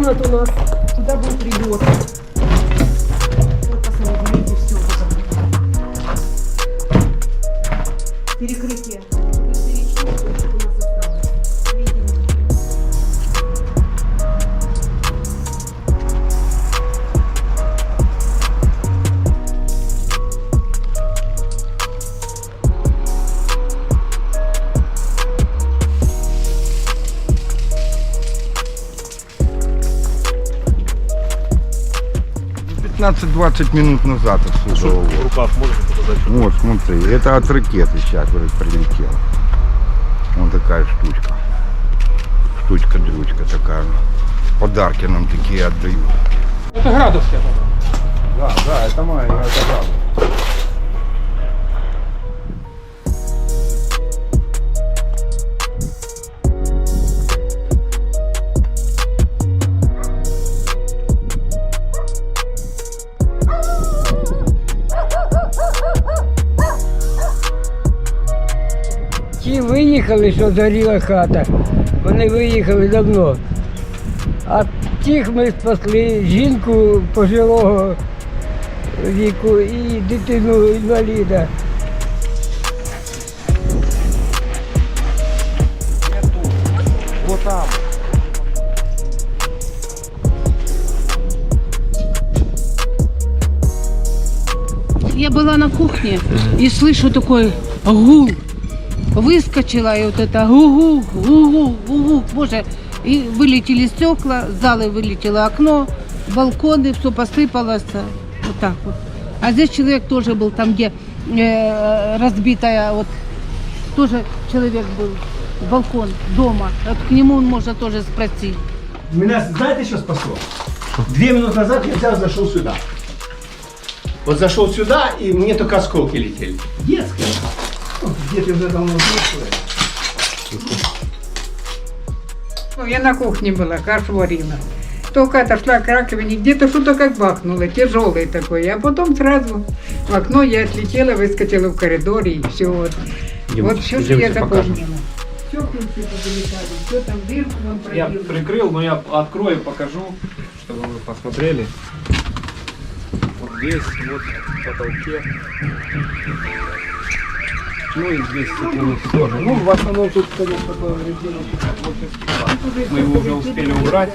комнат у нас. сюда был прилет. 15-20 минут назад отсюда. Что вот. в руках можете показать? Вот, смотри, это от ракеты сейчас говорит, прилетело. Вот такая штучка. Штучка-дрючка такая. Подарки нам такие отдают. Это градовская, по-моему. Да, да, это моя, я это правда. Ті виїхали, що згоріла хата. Вони виїхали давно. А тих ми спасли жінку пожилого віку і дитину інваліда. Там. Я была на кухне и слышу такой гул Выскочила и вот это гу-гу, гу-гу, гу-гу, боже. И вылетели стекла, с залы вылетело окно, балконы, все посыпалось. Вот так вот. А здесь человек тоже был, там где э, разбитая, вот тоже человек был, балкон дома. Вот к нему можно тоже спросить. Меня знаете, что спасло? Две минуты назад я взял, зашел сюда. Вот зашел сюда, и мне только осколки летели. Детская. Ну, Где-то уже давно взрослые. Ну, я на кухне была, кашу варила. Только отошла к раковине, где-то что-то как бахнуло, тяжелый такой. А потом сразу в окно я отлетела, выскочила в коридоре и все. Вот, вот все, что я запомнила. Все ключи повылетали, все там дырку он Я прикрыл, но я открою, покажу, чтобы вы посмотрели. Вот здесь, вот в потолке. Ну и здесь тоже. Ну, в основном тут, конечно, больше. Мы его уже успели убрать.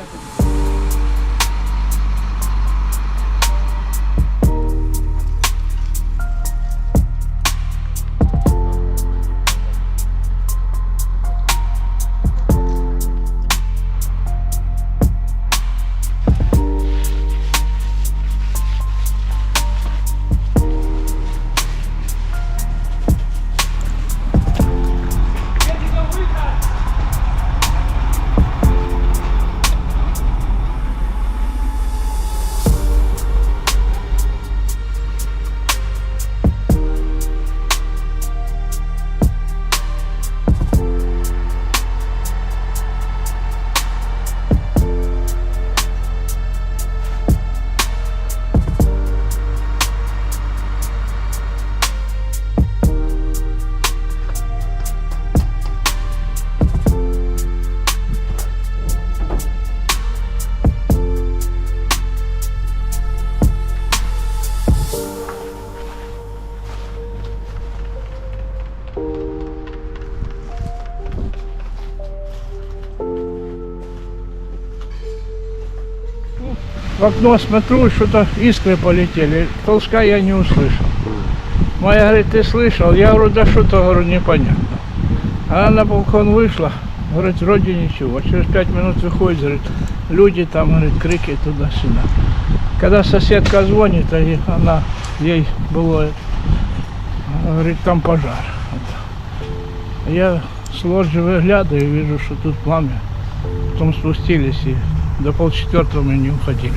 В окно смотрю, что-то искры полетели. Толчка я не услышал. Моя говорит, ты слышал? Я говорю, да что-то, говорю, непонятно. Она на балкон вышла, говорит, вроде ничего. Через пять минут выходит, говорит, люди там, говорит, крики туда-сюда. Когда соседка звонит, а ей- она, ей было, говорит, там пожар. Я с лоджии выглядываю и вижу, что тут пламя. Потом спустились и до полчетвертого мы не уходили.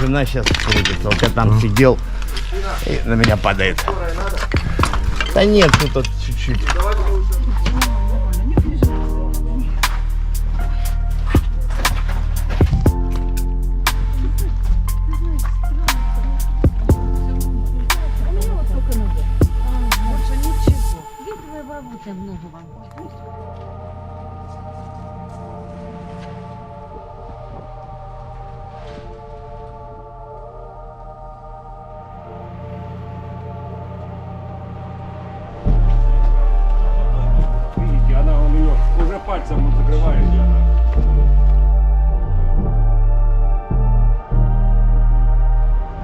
Она сейчас крутится. Вот я там сидел, и на меня падает. Да нет, тут чуть-чуть. Пальцем закрывает.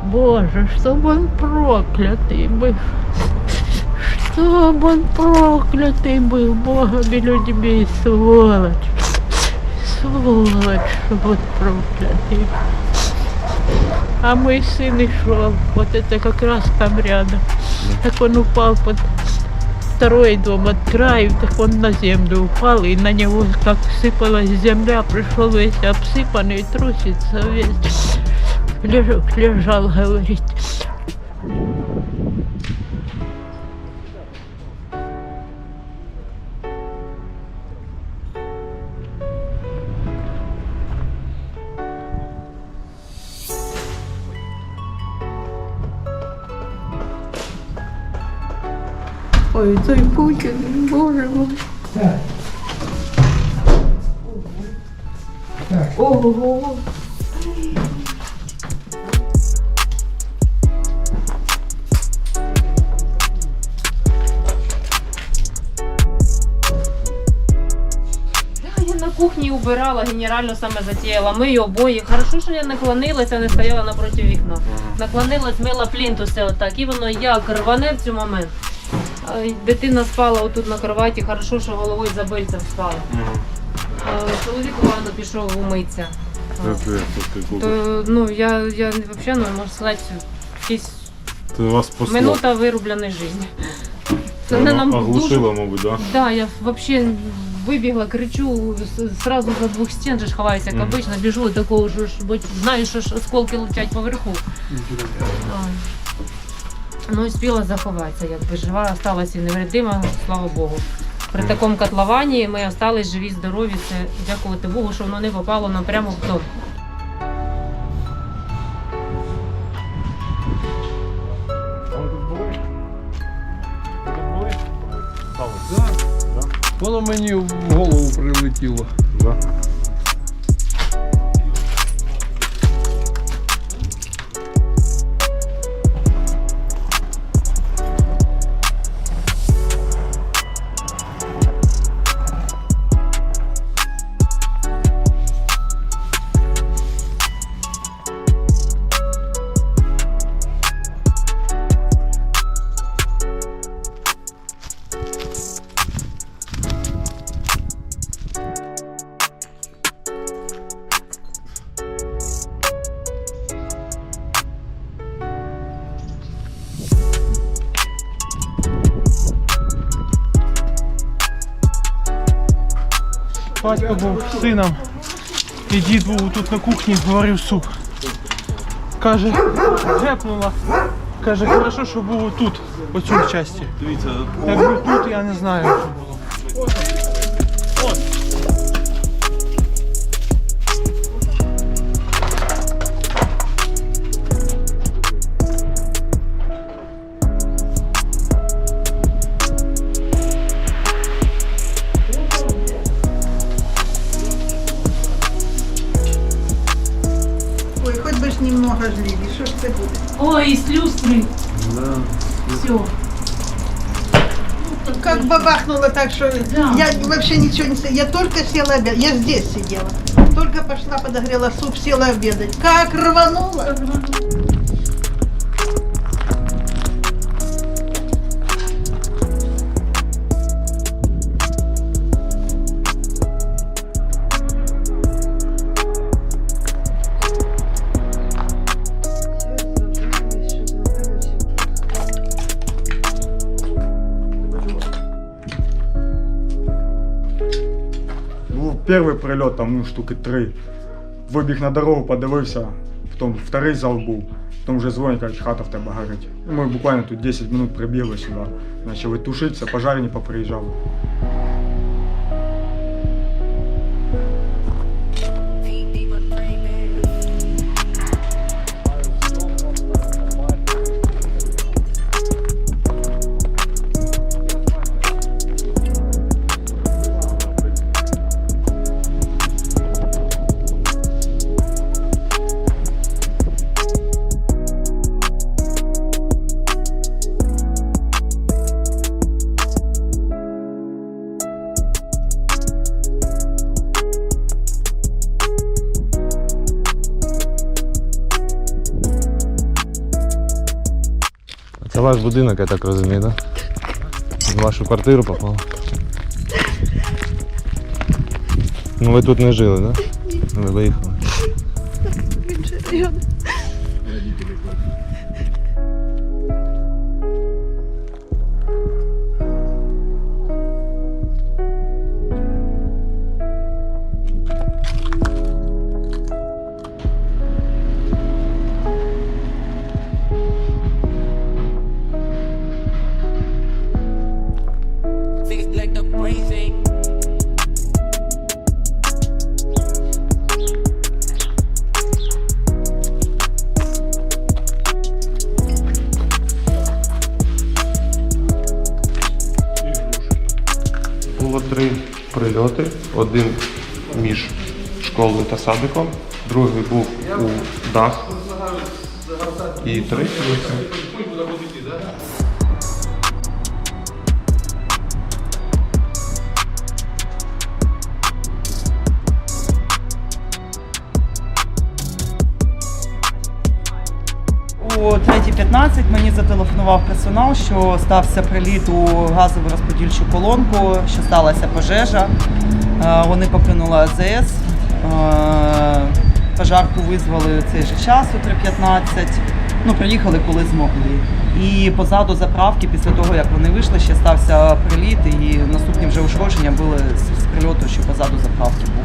Боже, чтоб он проклятый был. Чтоб он проклятый был Богом и людьми, сволочь. Сволочь, чтоб он проклятый. А мой сын и шел, вот это как раз там рядом. Так он упал под второй дом от краю, так он на землю упал, и на него как сыпалась земля, пришел весь обсыпанный, трусится весь. Лежал, лежал, говорит. Ой, той Путин, боже мой. Ого. Кухні убирала, генерально саме затіяла. Ми обоє. Хорошо, що я наклонилася, не стояла напроти вікна. Наклонилась, мила плінтуси отак. І воно як рване в цей момент. Й Дитина спала отут на кроваті, хорошо, що головою за бильцем спала. А, Чоловік рано пішов умитися. То, ну, я, я взагалі, ну, можу сказати, якісь Це вас минута вирубленої життя. Це Воно не нам дуже оглушило, мабуть, да? Да, я вообще выбегла, кричу, с- сразу за двух стен же ж ховаюсь, как Мгм. обычно, бежу, такого же, ж, бо знаю, що ж осколки летять поверху. А. Ну, успіла заховатися, якби жива, осталась і невредима, слава Богу. При такому котловані ми остались живі, здорові, це дякувати Богу, що воно не попало нам прямо в дом. Воно мені в голову прилетіло. Да. Батько був з сином, і дід був тут на кухні, варив суп. Каже, гепнула. Каже, хорошо, що був тут, по цій часті. Дивіться, Якби тут, я не знаю, жлили, что ж це буде? Ой, з люстри. Все. Как бабахнуло так, что я вообще ничего не села. Я только села обедать. Я здесь сидела. Только пошла, подогрела суп, села обедать. Как рвануло. Перший прильот, там ну, штуки три. Вибіг на дорогу, подивився, потім вторий зал був, потім вже дзвонять, кажуть, хата в тебе горить. Ми буквально тут 10 минут прибігли сюди, почали тушитися, пожарні поприїжджали. Ваш будинок, я так розумію, так? В вашу квартиру попало. Ну ви тут не жили, так? Ви виїхали. Та садиком, другий був у дах. І третій. О 3.15 мені зателефонував персонал, що стався приліт у газову розподільчу колонку, що сталася пожежа. Е, Вони покинули АЗС. Е, Пожарку визвали в цей же час о 3.15. Ну, приїхали коли змогли. І позаду заправки, після того як вони вийшли, ще стався приліт, і наступні вже ушкодження були з прильоту, що позаду заправки був.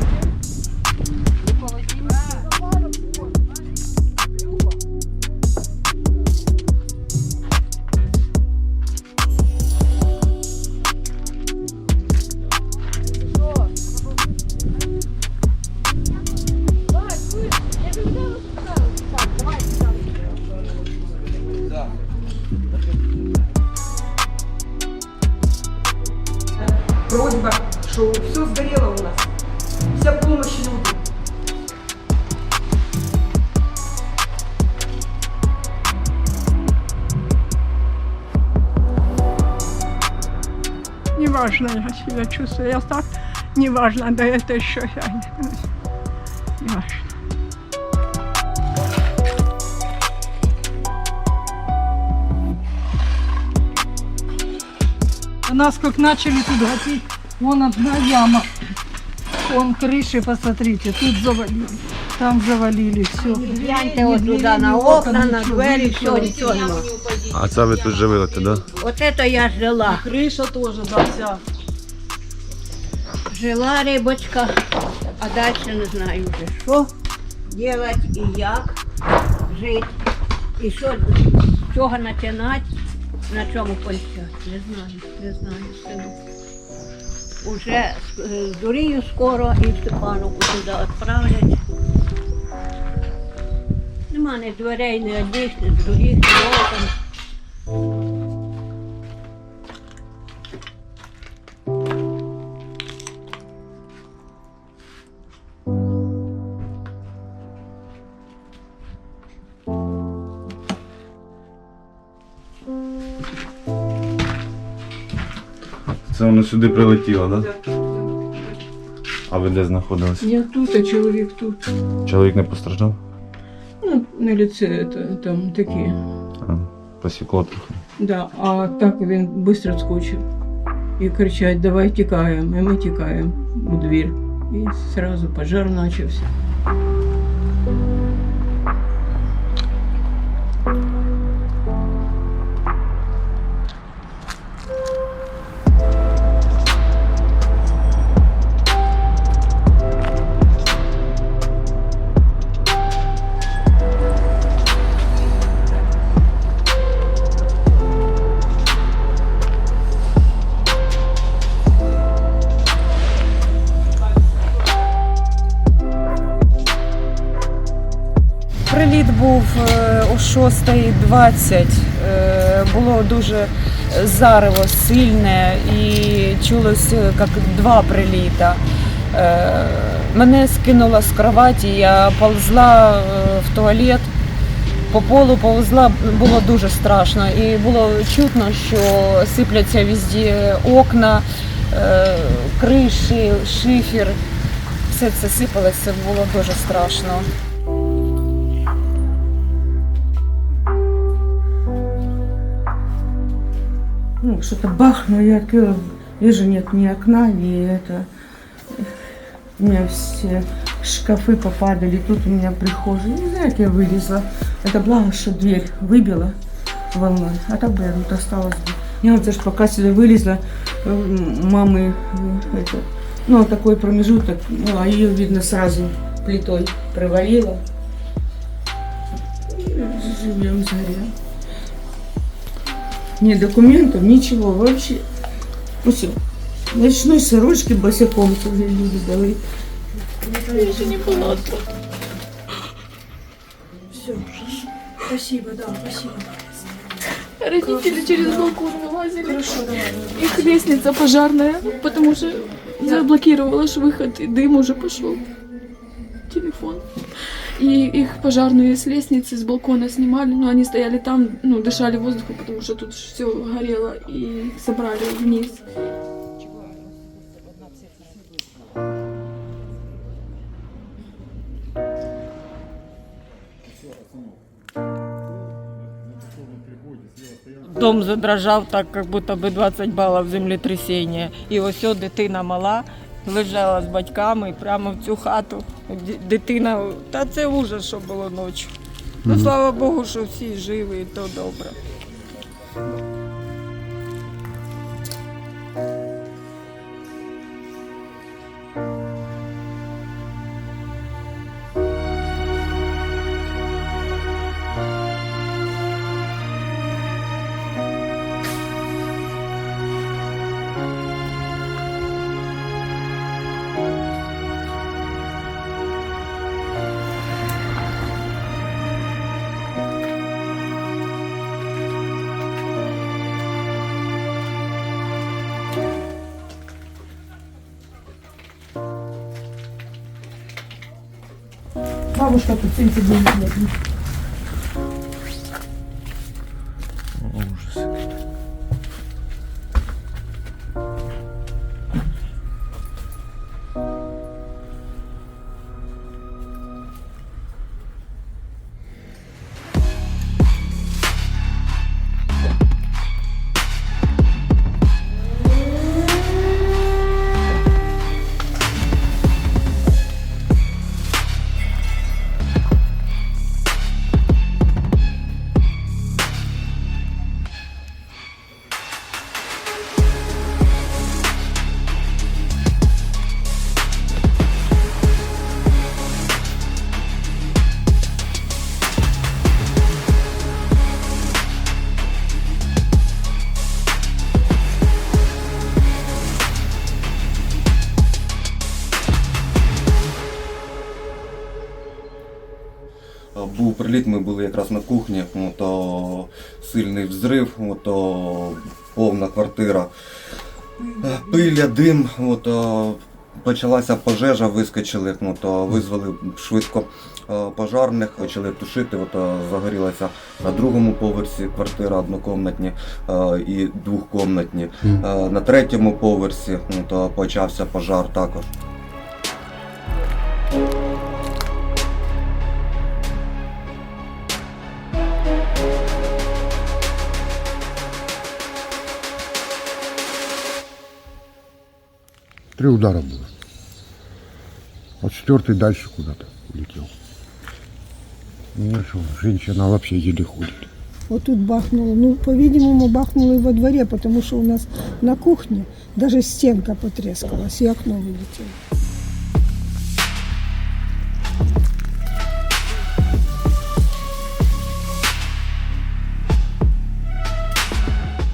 Себя чувствую. Я так неважно, да это еще я не Неважно. У нас как начали тут гасить, вон одна яма. Вон крыши, посмотрите, тут завалили. Там завалили, все. Гляньте от туди на окна, на двері, все, нічого нема. А це ви тут живете, так? Да? Оце то я жила. Крыша тоже, да, вся. Жила рибочка, а далі не знаю вже, що робити і як жити. І що, з чого починати, на чому кончати. Не знаю, не знаю, сину. Уже е, здурію скоро і Степановку туди відправлять. Нема ні дверей, ні одних, ні других, ні окон. Воно сюди прилетіло, так? Да? А ви де знаходились? Я тут, а чоловік тут. Чоловік не постраждав? Ну, на лице там такі. А, посікло трохи. Да, а так він швидко скочив. І кричать, давай тікаємо. І ми тікаємо у двір. І одразу пожар почався. 6.20 е, було дуже зарево сильне і чулось е, як два приліта. Е, Мене скинуло з кроваті, я ползла е, в туалет, по полу повзла, було дуже страшно. І було чутно, що сипляться везде окна, криші, шифер. Все це сипалося, було дуже страшно. Ну, что-то бахнуло, я открыла, вижу, нет ни окна, ни это. У меня все шкафы попадали, тут у меня прихожая. Не знаю, как я вылезла. Это благо, что дверь выбила волной, а так бы я тут осталась бы. Я вот даже пока сюда вылезла, мамы, э, это, ну, такой промежуток, ну, а ее, видно, сразу плитой привалило. Живем, заря. Ни документов, ничего вообще. Ну все. Ночной сорочки босиком тоже люди дали. Же не была тут. Все, спасибо, да, спасибо. Родители через балкон вылазили. Хорошо, давай. Их лестница пожарная, потому что заблокировала ж выход, и дым уже пошел. Телефон. И их пожарные с лестницы, с балкона снимали, но они стояли там, ну, дышали воздухом, потому что тут все горело, и собрали вниз. Дом задрожав так, як будто би 20 балів землетрясіння. І ось о, дитина мала лежала з батьками прямо в цю хату. Дитина, та це ужас, що було ночі. Ну, слава Богу, що всі живі, і то добре. Бабушка тут 79 лет. То сильний взрив, то повна квартира. Пиля, дим, то почалася пожежа, вискочили, ну, то визвали швидко пожарних, почали тушити, от, загорілася на другому поверсі квартира однокомнатні і двохкомнатні. На третьому поверсі ну, то почався пожар також. Три удара было. А четвертый дальше куда-то улетел. Ну что, женщина вообще еле ходит. Вот тут бахнуло. Ну, по-видимому, бахнуло и во дворе, потому что у нас на кухне даже стенка потрескалась, и окно вылетело.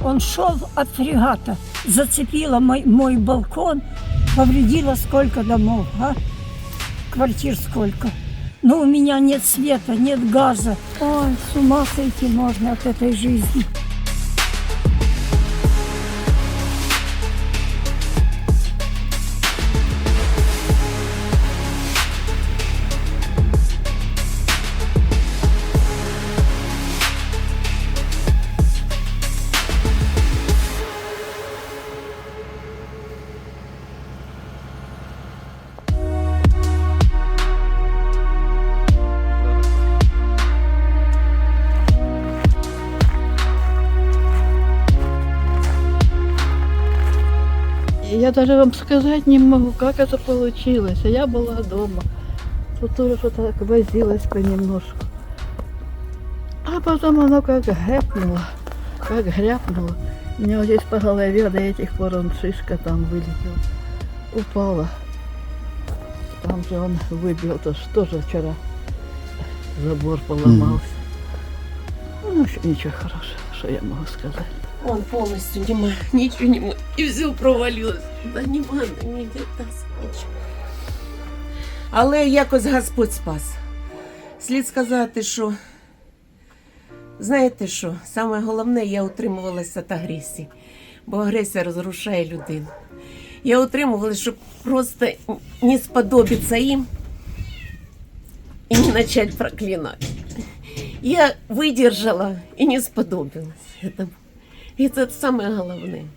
Он шел от фрегата, зацепила мой, мой балкон, повредила сколько домов, а? Квартир сколько. Но у меня нет света, нет газа. Ой, с ума сойти можно от этой жизни. Даже вам сказать не могу, как это получилось. А Я была дома. Тут тоже что-то так возилась понемножку. А потом оно как гэпнуло, как гряпнуло. У меня вот здесь по голове до этих пор он шишка там вылетела. Упала. Там же он выбил, то что тоже вчера забор поломался. Ну, ещё ничего хорошего, что я могу сказать. Он полностью нема, ничего не может. И все провалилось. Да ні ванна, ні дітас, нічого. Але якось Господь спас. Слід сказати, що знаєте що, саме головне, я утримувалася від агресії, бо агресія розрушає людину. Я утримувалася, щоб просто не сподобиться їм і не почати проклинати. Я видержала і не сподобилась этому. І це саме головне.